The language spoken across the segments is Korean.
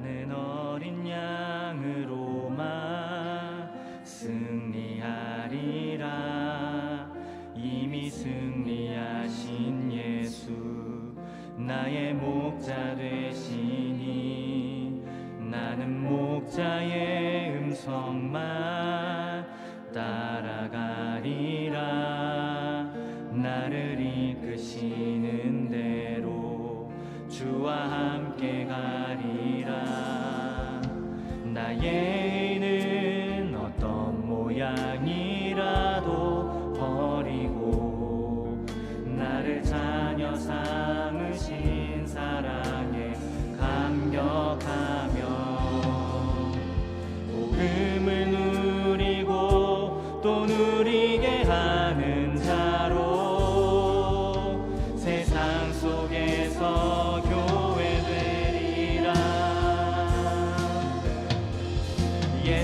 나는 어린 양으로만 승리하리라. 이미 승리하신 예수 나의 목자 되시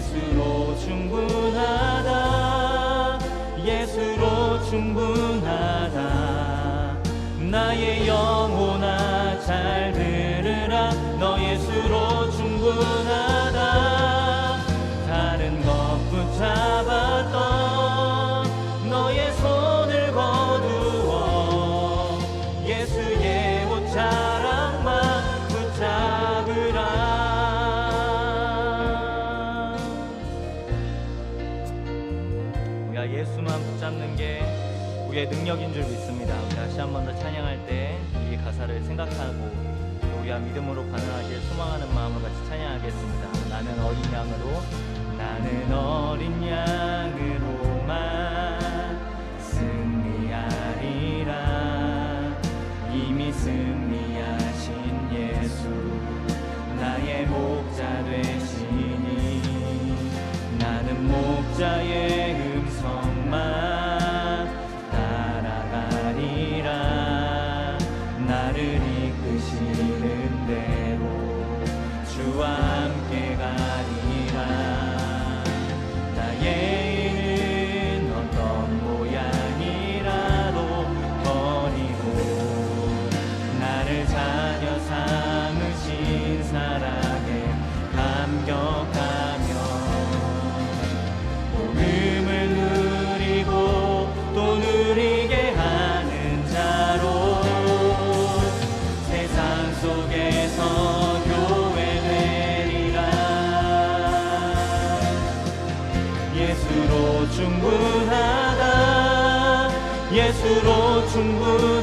예수로 충분하다. 예수로 충분하다. 나의 영혼 예수만 붙잡는 게 우리의 능력인 줄 믿습니다. 다시 한 번 더 찬양할 때 이 가사를 생각하고 또 우리가 믿음으로 반응하길 소망하는 마음을 같이 찬양하겠습니다. 나는 어린 양으로 나는 어린 양으로만 승리하리라 이미 승 나를 이끄시는 대로 주와 함께 가리 속에서 교회 되리라. 예수로 충분하다. 예수로 충분하다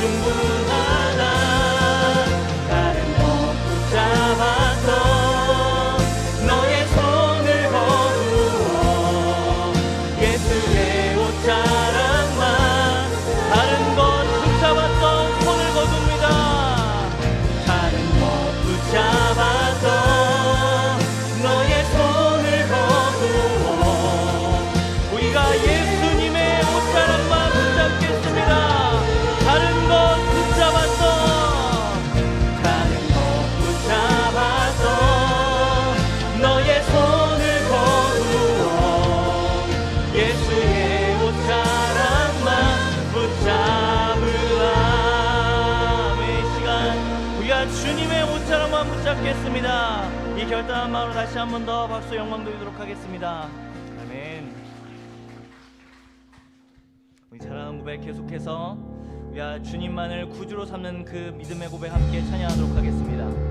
永不 기도했던 마음으로 다시 한 번 더 박수 영광 돌리도록 하겠습니다 아멘 우리 사랑 고백 계속해서 우리 아, 주님만을 구주로 삼는 그 믿음의 고백 함께 찬양하도록 하겠습니다.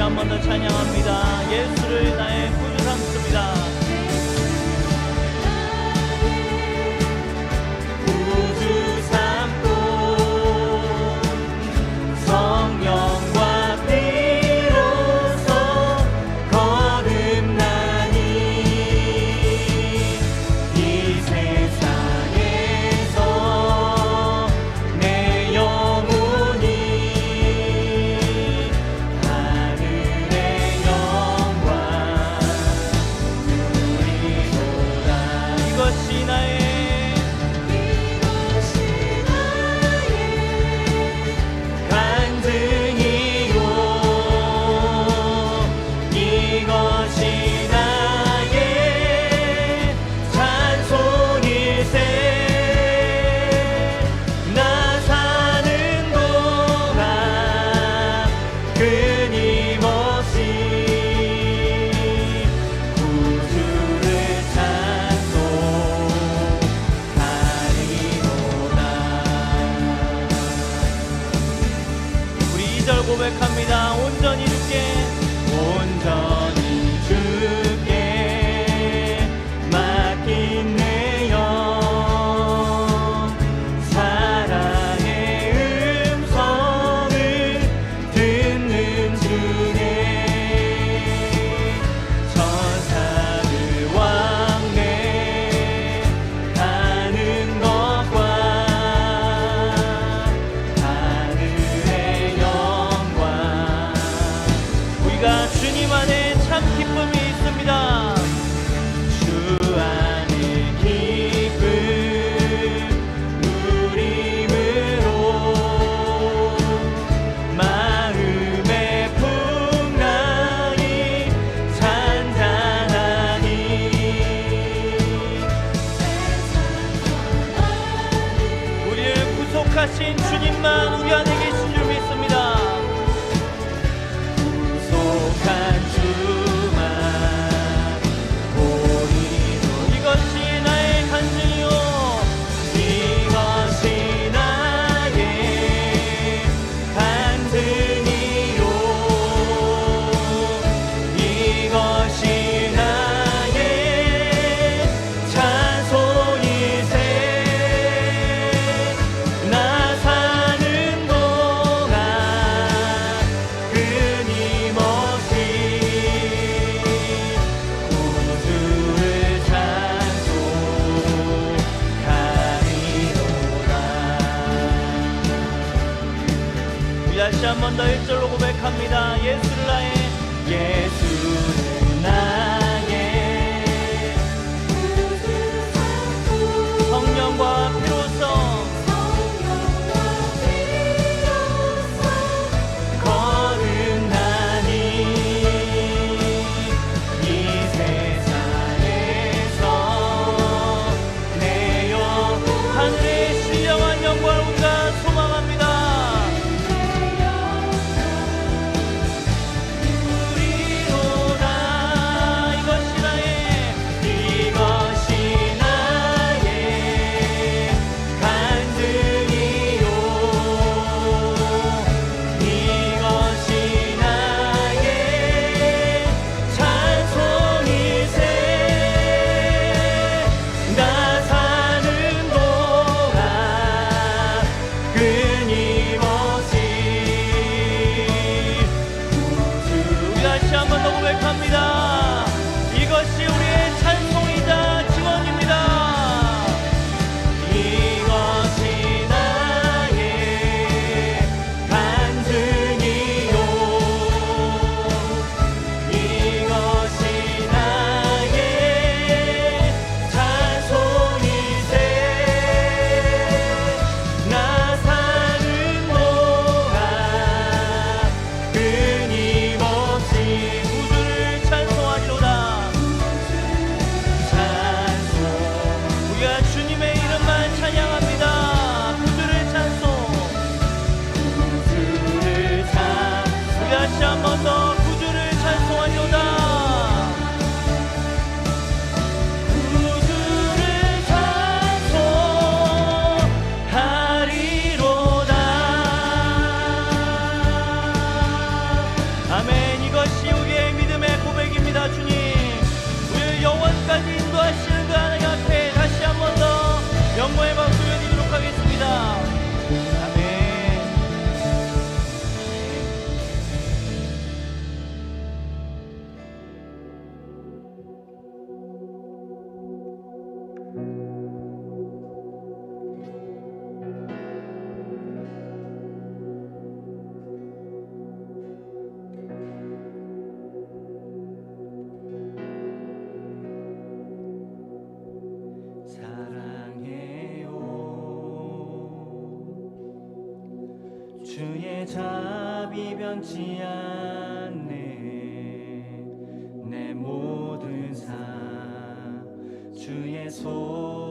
한 번 더 찬양합니다. 예수를 나의 구주 삼습니다. 고백합니다. 한번 더 일절로 고백합니다. 예수를 나의 예수. 주의 자비 변치 않네. 내 모든 삶 주의 손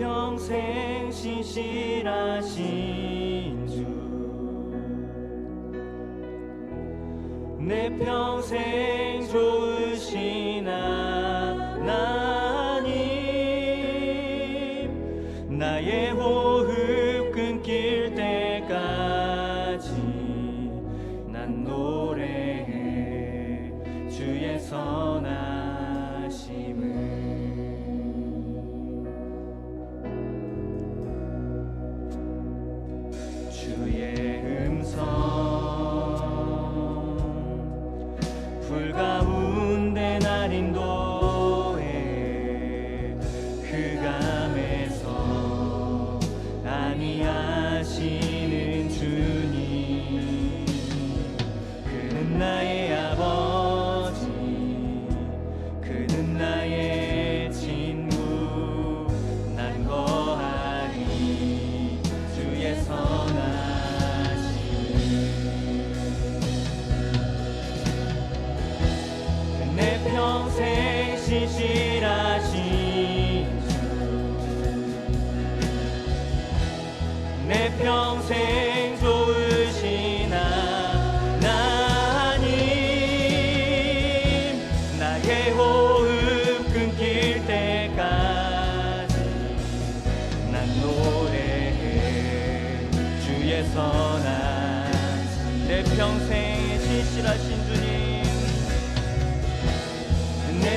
평생 신실하신 주 내 평생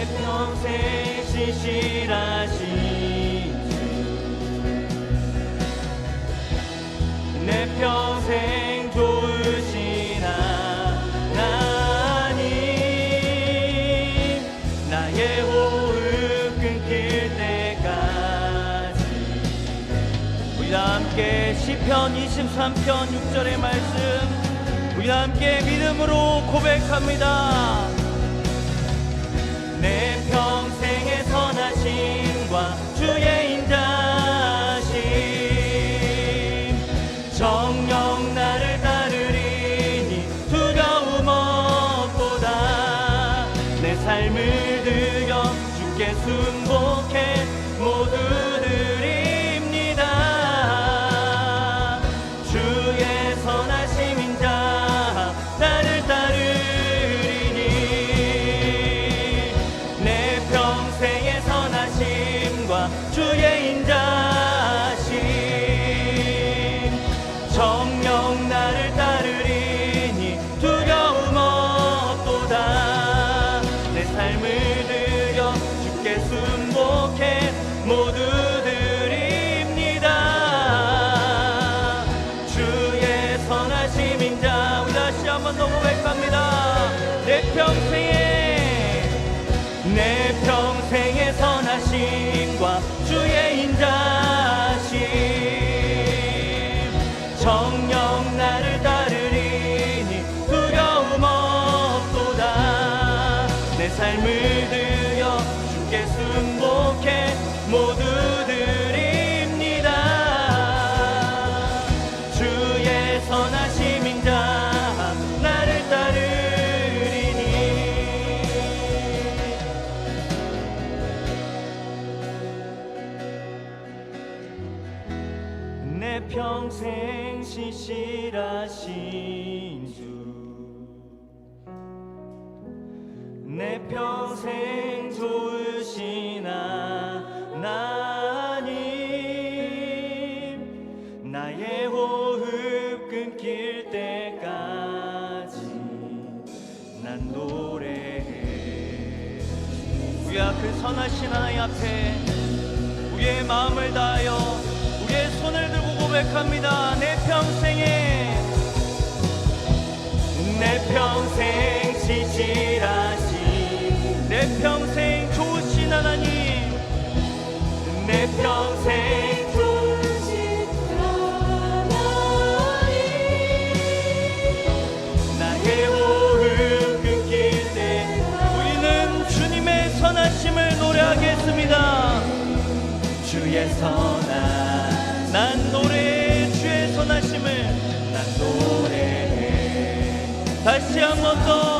평생 신실하신 주, 내 평생 좋으신 하나님, 나의 호흡 끊길 때까지. 우리 함께 시편 23편 6절의 말씀, 우리 함께 믿음으로 고백합니다. 내 평생의 선하심과 come Jaime. 선하신 하나님 앞에 우리의 마음을 다하여 우리의 손을 들고 고백합니다. 내 평생에 내 평 난 노래해 주의 선하심을 난 노래해 다시 한번더